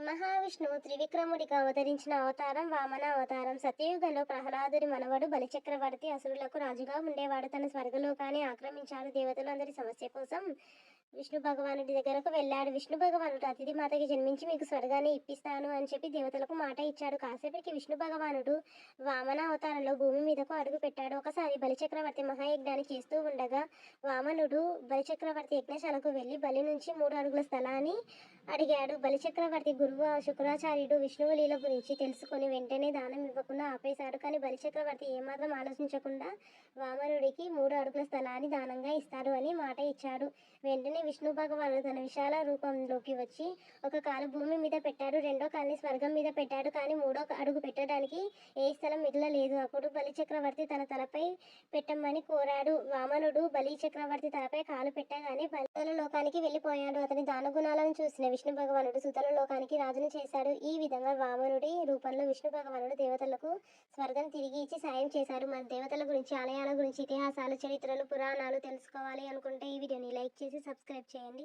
మహావిష్ణువు త్రివిక్రముడిగా అవతరించిన అవతారం వామన అవతారం. సత్యయుగంలో ప్రహ్లాదుడి మనవడు బలిచక్రవర్తి అసురులకు రాజుగా ఉండేవాడు. తన స్వర్గలోకాన్ని ఆక్రమించాడు. దేవతలందరి సమస్య కోసం విష్ణు భగవానుడి దగ్గరకు వెళ్ళాడు. విష్ణు భగవానుడు అతిథి మాతకి జన్మించి మీకు స్వర్గాన్ని ఇప్పిస్తాను అని చెప్పి దేవతలకు మాట ఇచ్చాడు. కాసేపటికి విష్ణు భగవానుడు వామన అవతారంలో భూమి మీదకు అడుగు పెట్టాడు. ఒకసారి బలిచక్రవర్తి మహాయజ్ఞాన్ని చేస్తూ ఉండగా వామనుడు బలిచక్రవర్తి యజ్ఞశాలకు వెళ్ళి బలి నుంచి మూడు అడుగుల స్థలాన్ని అడిగాడు. బలిచక్రవర్తి గురువు శుక్రాచార్యుడు విష్ణువు లీల గురించి తెలుసుకొని వెంటనే దానం ఇవ్వకుండా ఆపేశాడు. కానీ బలిచక్రవర్తి ఏమాత్రం ఆలోచించకుండా వామనుడికి మూడు అడుగుల స్థలాన్ని దానంగా ఇస్తాడు అని మాట ఇచ్చాడు. వెంటనే విష్ణు భగవానుడు తన విశాల రూపంలోకి వచ్చి ఒక కాలు భూమి మీద పెట్టాడు రెండో కాలుని స్వర్గం మీద పెట్టాడు కానీ మూడో అడుగు పెట్టడానికి ఏ స్థలం మిగలలేదు. అప్పుడు బలి చక్రవర్తి తన తలపై పెట్టమని కోరాడు. వామనుడు బలి చక్రవర్తి తలపై కాలు పెట్టగానే బలితల లోకానికి వెళ్ళిపోయాడు. అతని దానగుణాలను చూసిన విష్ణు భగవానుడు సుతల లోకానికి రాజును చేశాడు. ఈ విధంగా వామనుడి రూపంలో విష్ణు భగవానుడు దేవతలకు స్వర్గం తిరిగి ఇచ్చి సాయం చేశారు మన దేవతల గురించి ఆలయాల గురించి ఇతిహాసాలు చరిత్రలు పురాణాలు తెలుసుకోవాలి అనుకుంటే ఈ వీడియోని చేసి సబ్స్క్రైబ్ చేయండి.